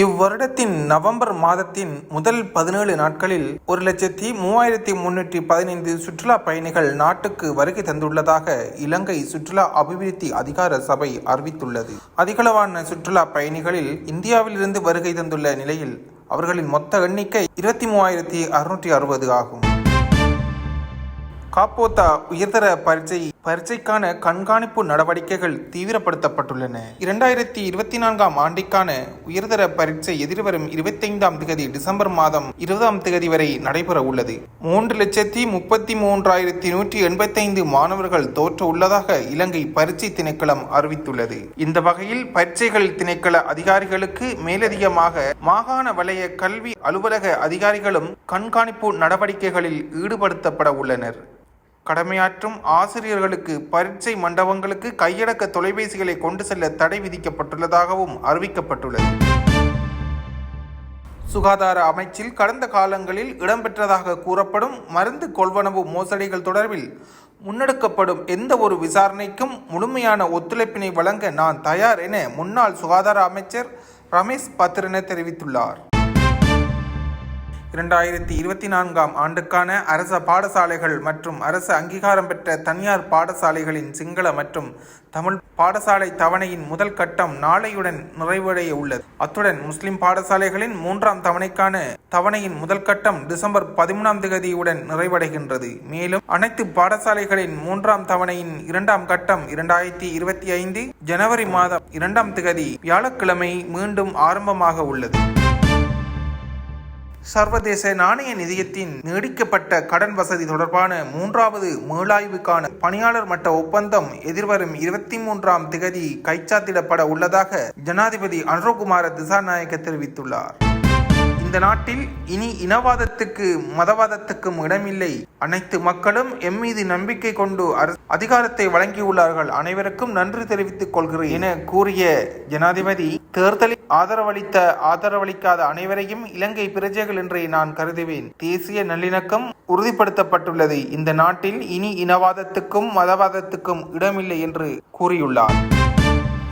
இவ்வருடத்தின் November மாதத்தின் முதல் பதினேழு நாட்களில் ஒரு லட்சத்தி மூவாயிரத்தி முன்னூற்றி பதினைந்து சுற்றுலா பயணிகள் நாட்டுக்கு வருகை தந்துள்ளதாக இலங்கை சுற்றுலா அபிவிருத்தி அதிகார சபை அறிவித்துள்ளது. அதிகளவான சுற்றுலா பயணிகளில் இந்தியாவிலிருந்து வருகை தந்துள்ள நிலையில் அவர்களின் மொத்த எண்ணிக்கை இருபத்தி மூவாயிரத்தி அறுநூற்றி அறுபது ஆகும். காப்போத்தா உயர்தர பரீட்சை பரீட்சைக்கான கண்காணிப்பு நடவடிக்கைகள் தீவிரப்படுத்தப்பட்டுள்ளன. இரண்டாயிரத்தி இருபத்தி நான்காம் ஆண்டிற்கான உயர்தர பரீட்சை எதிர்வரும் இருபத்தைந்தாம் திகதி டிசம்பர் மாதம் இருபதாம் திகதி வரை நடைபெற உள்ளது. மூன்று லட்சத்தி முப்பத்தி மூன்றாயிரத்தி நூற்றி எண்பத்தைந்து மாணவர்கள் தோற்ற உள்ளதாக இலங்கை பரீட்சை திணைக்களம் அறிவித்துள்ளது. இந்த வகையில் பரீட்சைகள் திணைக்கள அதிகாரிகளுக்கு மேலதிகமாக மாகாண வலய கல்வி அலுவலக அதிகாரிகளும் கண்காணிப்பு நடவடிக்கைகளில் ஈடுபடுத்தப்பட உள்ளனர். கடமையாற்றும் ஆசிரியர்களுக்கு பரீட்சை மண்டபங்களுக்கு கையடக்க தொலைபேசிகளை கொண்டு செல்ல தடை விதிக்கப்பட்டுள்ளதாகவும் அறிவிக்கப்பட்டுள்ளது. சுகாதார அமைச்சில் கடந்த காலங்களில் இடம்பெற்றதாக கூறப்படும் மருந்து கொள்வனவு மோசடிகள் தொடர்பில் முன்னெடுக்கப்படும் எந்த ஒரு விசாரணைக்கும் முழுமையான ஒத்துழைப்பினை வழங்க நான் தயார் என முன்னாள் சுகாதார அமைச்சர் ரமேஷ் பத்ரன தெரிவித்துள்ளார். இரண்டாயிரத்தி இருபத்தி நான்காம் ஆண்டுக்கான அரச பாடசாலைகள் மற்றும் அரசு அங்கீகாரம் பெற்ற தனியார் பாடசாலைகளின் சிங்கள மற்றும் தமிழ் பாடசாலை தவணையின் முதல் கட்டம் நாளையுடன் நிறைவடைய உள்ளது. அத்துடன் முஸ்லிம் பாடசாலைகளின் மூன்றாம் தவணைக்கான தவணையின் முதல் கட்டம் டிசம்பர் பதிமூணாம் தேதியுடன் நிறைவடைகின்றது. மேலும் அனைத்து பாடசாலைகளின் மூன்றாம் தவணையின் இரண்டாம் கட்டம் இரண்டாயிரத்தி இருபத்தி ஐந்து ஜனவரி மாதம் இரண்டாம் திகதி வியாழக்கிழமை மீண்டும் ஆரம்பமாக உள்ளது. சர்வதேச நாணய நிதியத்தின் நீடிக்கப்பட்ட கடன் வசதி தொடர்பான மூன்றாவது மீளாய்வுக்கான பணியாளர் மட்ட ஒப்பந்தம் எதிர்வரும் இருபத்தி மூன்றாம் திகதி கைச்சாத்திடப்பட உள்ளதாக ஜனாதிபதி அனுரகுமார திசாநாயக்க தெரிவித்துள்ளார். இந்த நாட்டில் இனி இனவாதத்துக்கு மதவாதத்துக்கும் இடமில்லை. அனைத்து மக்களும் எம் மீது நம்பிக்கை கொண்டு அரசு அதிகாரத்தை வழங்கியுள்ளார்கள். அனைவருக்கும் நன்றி தெரிவித்துக் கொள்கிறேன். என கூறிய ஜனாதிபதி தேர்தலில் ஆதரவளித்த ஆதரவளிக்காத அனைவரையும் இலங்கை பிரஜைகள் என்றே நான் கருதுவேன். தேசிய நல்லிணக்கம் உறுதிப்படுத்தப்பட்டுள்ளது. இந்த நாட்டில் இனி இனவாதத்துக்கும் மதவாதத்துக்கும் இடமில்லை என்று கூறியுள்ளார்.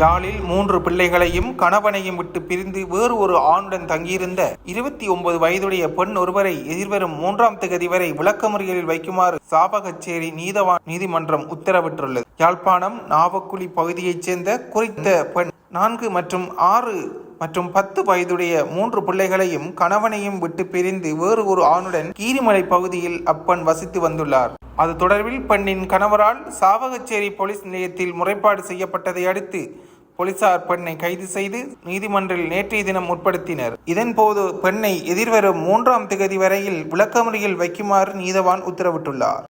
யாழில் மூன்று பிள்ளைகளையும் கணவனையும் விட்டு பிரிந்து வேறு ஒரு ஆணுடன் தங்கியிருந்த இருபத்தி ஒன்பது வயதுடைய பெண் ஒருவரை எதிர்வரும் மூன்றாம் தேதி வரை விளக்கமுறைகளில் வைக்குமாறு சாபகச்சேரி நீதவான் நீதிமன்றம் உத்தரவிட்டுள்ளது. யாழ்ப்பாணம் நாவக்குழி பகுதியைச் சேர்ந்த குறித்த பெண் நான்கு மற்றும் ஆறு மற்றும் பத்து வயதுடைய மூன்று பிள்ளைகளையும் கணவனையும் விட்டு பிரிந்து வேறு ஒரு ஆணுடன் கீரிமலை பகுதியில் அப்பெண் வசித்து வந்துள்ளார். அது தொடர்பில் பெண்ணின் கணவரால் சாவகச்சேரி போலீஸ் நிலையத்தில் முறைப்பாடு செய்யப்பட்டதை அடுத்து போலீசார் பெண்ணை கைது செய்து நீதிமன்றில் நேற்றைய தினம் முற்படுத்தினர். இதன்போது பெண்ணை எதிர்வரும் மூன்றாம் திகதி வரையில் விளக்கமறியில் வைக்குமாறு நீதவான் உத்தரவிட்டுள்ளார்.